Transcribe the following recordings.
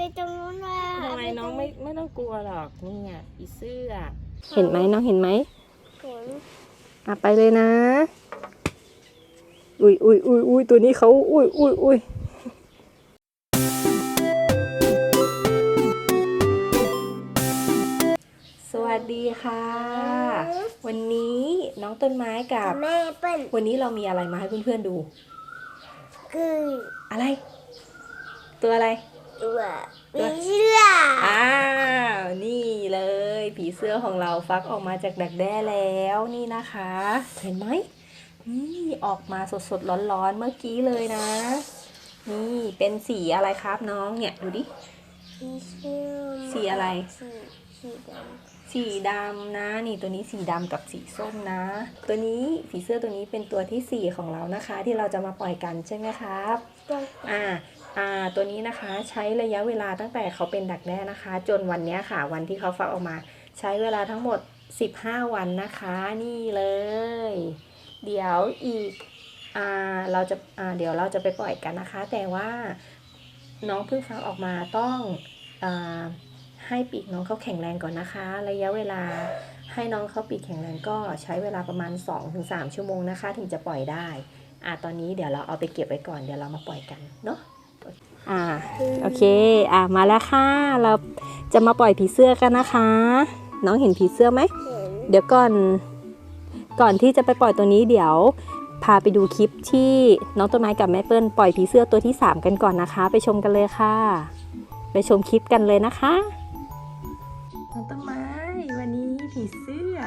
ไปตรงนู้นเลยทำไมน้องไม่ไม่ต้องกลัวหรอกนี่ไงผีเสื้อเห็นไหมน้องเห็นไหมฝนอะไปเลยนะ อุ้ยอุ้ยอุ้ยอุ้ยตัวนี้เขาอุ้ยอุ้ยอุ้ยสวัสดีค่ะ วันนี้น้องต้นไม้กับ แม่เปิ้ลวันนี้เรามีอะไรมาให้เพื่อนๆดู คืออะไร ตัวอะไรตัว ผีเสื้ออ้าวนี่เลย ผีเสื้อของเราฟักออกมาจากดักแด้แล้วนี่นะคะ เห็นไหมนี่ออกมาสดๆร้อนๆเมื่อกี้เลยนะ นี่เป็นสีอะไรครับน้องเนี่ยดูดิผีเสื้อสีอะไรสีสีดสีดำนะ นี่ตัวนี้สีดำกับสีส้มนะ ตัวนี้ผีเสื้อตัวนี้เป็นตัวที่สี่ของเรานะคะ ที่เราจะมาปล่อยกันใช่ไหมครับำตัวอ่าอ่า ตัวนี้นะคะใช้ระยะเวลาตั้งแต่เขาเป็นดักแด้นะคะ จนวันนี้ค่ะ วันที่เขาฟักออกมา ใช้เวลาทั้งหมด 15 วันนะคะ นี่เลย เดี๋ยวอีกอ่าเราจะอ่าเดี๋ยวเราจะไปปล่อยกันนะคะ แต่ว่าน้องเพิ่งฟักออกมาต้องอ่าให้ปีกน้องเขาแข็งแรงก่อนนะคะ ระยะเวลาให้น้องเขาปีกแข็งแรงก็ใช้เวลาประมาณ 2-3 ชั่วโมงนะคะ ถึงจะปล่อยได้อ่าตอนนี้เดี๋ยวเราเอาไปเก็บไว้ก่อนเดี๋ยวเรามาปล่อยกันเนาะ อ่าโอเคอ่ามาแล้วค่ะ เราจะมาปล่อยผีเสื้อกันนะคะ น้องเห็นผีเสื้อไหมเห็นเดี๋ยวก่อนก่อนที่จะไปปล่อยตัวนี้เดี๋ยว พาไปดูคลิปที่น้องต้นไม้กับแม่เปิ้ลปล่อยผีเสื้อตัวที่ 3 กันก่อนนะคะ ไปชมกันเลยค่ะ ไปชมคลิปกันเลยนะคะน้องต้นไม้วันนี้ผีเสื้อ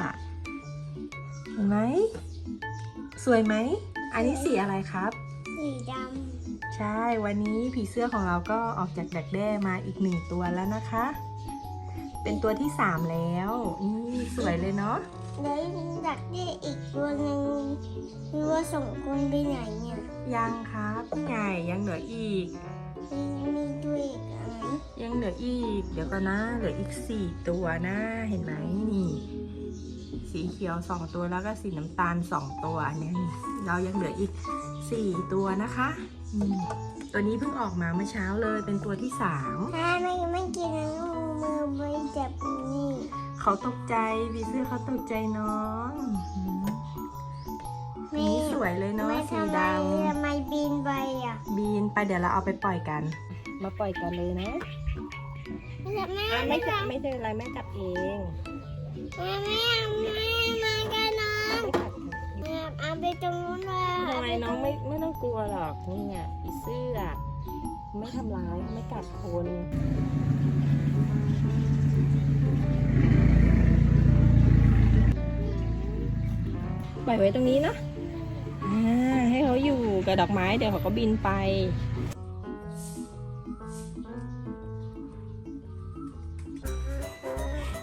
เห็นไหมสวยไหมอันนี้สีอะไรครับ สีดใช่ วันนี้ผีเสื้อของเราก็ออกจากดักแด้มาอีกหนึ่งตัวแล้วนะคะ เป็นตัวที่สามแล้วนี่สวยเลยเนาะำแล้วดักได้อีกตัวหนึ่งตัวส่งคนไปไหนเนี่ย ยังครับนี่ไงยังเหลืออีก มีมีด้วยอีกอะไรยังเหลืออีก เดี๋ยวก่อนนะ เหลืออีกสี่ตัวนะเห็นไหมนี่ สีเขียวสองตัวแล้วก็สีน้ำตาลสองตัวเนี่ยนี่เรายังเหลืออีกสี่ตัวนะคะอืมตัวนี้เพิ่งออกมาเมื่อเช้าเลยเป็นตัวที่สามถ้าไม่ไม่กินนะมือไม่จับนี่เขาตกใจผีเสื้อเขาตกใจน้องอืมไม่นี่ส วยเลยเนาะไม่สีทำไมดทำไมบินไปอะำบีนไปเดี๋ยวเราเอาไปปล่อยกัน มาปล่อยกันเลยนะแม่แม่อะไม่ไม่ทจับไม่ใช่อะไรแม่จับเองำแม่แม่แม่มากันน้องแม่เอาไปตรงนู้นเลยทำไมน้องไม่ไม่ต้องกลัวหรอกนี่ไงผีเสื้อไม่ทำร้ายไม่กัดคนปล่อยไว้ตรงนี้นะ กับดอกไม้เดี๋ยวเขาก็บินไป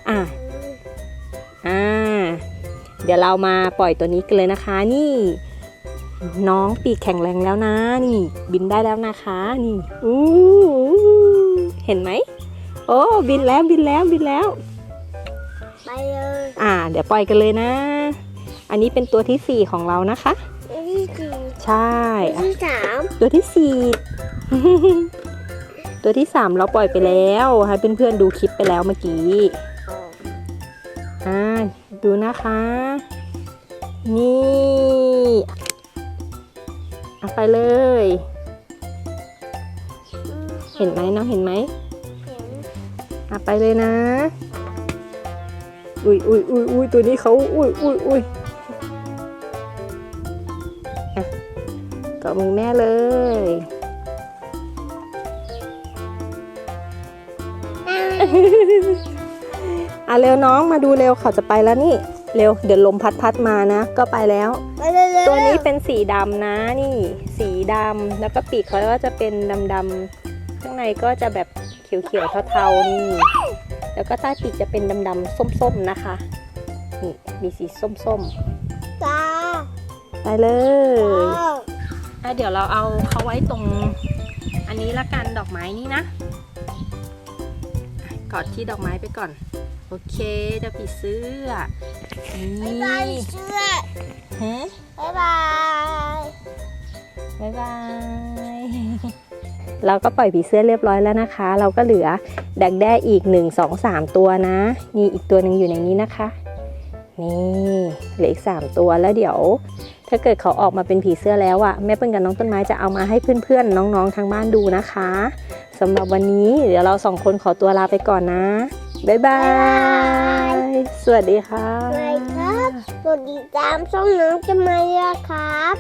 อะอ่า เดี๋ยวเรามาปล่อยตัวนี้กันเลยนะคะ นี่ น้องปีกแข็งแรงแล้วนะ นี่ บินได้แล้วนะคะ นี่อู้เห็นไหม โอ้บินแล้วบินแล้วบินแล้ว ไปเลย อ่า เดี๋ยวปล่อยกันเลยนะ อันนี้เป็นตัวที่สี่ของเรานะคะตัวที่สี่ ใช่ตัวที่สามตัวที่สี่ตัวที่สามเราปล่อยไปแล้ว ให้เพื่อนๆดูคลิปไปแล้วเมื่อกี้อ่าดูนะคะ นี่เอาไปเลย เห็นไหมน้องเห็นไหมเห็นเอาไปเลยนะ อุ้ยอุ้ยอุ้ยอุ้ยตัวนี้เขาอุ้ยอุ้ยอุ้ยาะมือแม่เลยอะเร็วน้องมาดูเร็วเขาจะไปแล้วนี่ เร็วเดี๋ยวลมพัดพัดมานะ ก็ไปแล้วไปเลยตัวนี้เป็นสีดำนะนี่ สีดำแล้วก็ปีกเขาก็จะเป็นดำๆข้างในก็จะแบบเขียวๆเทาๆนี่ แล้วก็ใต้ปีกจะเป็นดำๆส้มๆนะคะนี่มีสีส้มจ้าๆไปเลย อะเดี๋ยวเราเอาเขาไว้ตรงอันนี้ละกันดอกไม้นี้นะกอดที่ดอกไม้ไปก่อน โอเคเจะผีเสื้อนี่บายเชื่อฮะบายบายบายบายเราก็ปล่อยผีเสื้อเรียบร้อยแล้วนะคะ เราก็เหลือดักแด้อีก 1 2 3 ตัวนะ นี่อีกตัวหนึ่งอยู่ในนี้นะคะ นี่เหลืออีก 3 ตัวแล้วเดี๋ยว ถ้าเกิดเขาออกมาเป็นผีเสื้อแล้วอะ่ะแม่เปิ้ลกับน้องต้นไม้จะเอามาให้เพื่อนๆน้องๆทางบ้านดูนะคะสำหรับวันนี้เดี๋ยวเราสองคนขอตัวลาไปก่อนนะ บ๊ายบาย สวัสดีค่ะสวัสดีครับกดติดตามช่องน้องจะมาเยอะครับ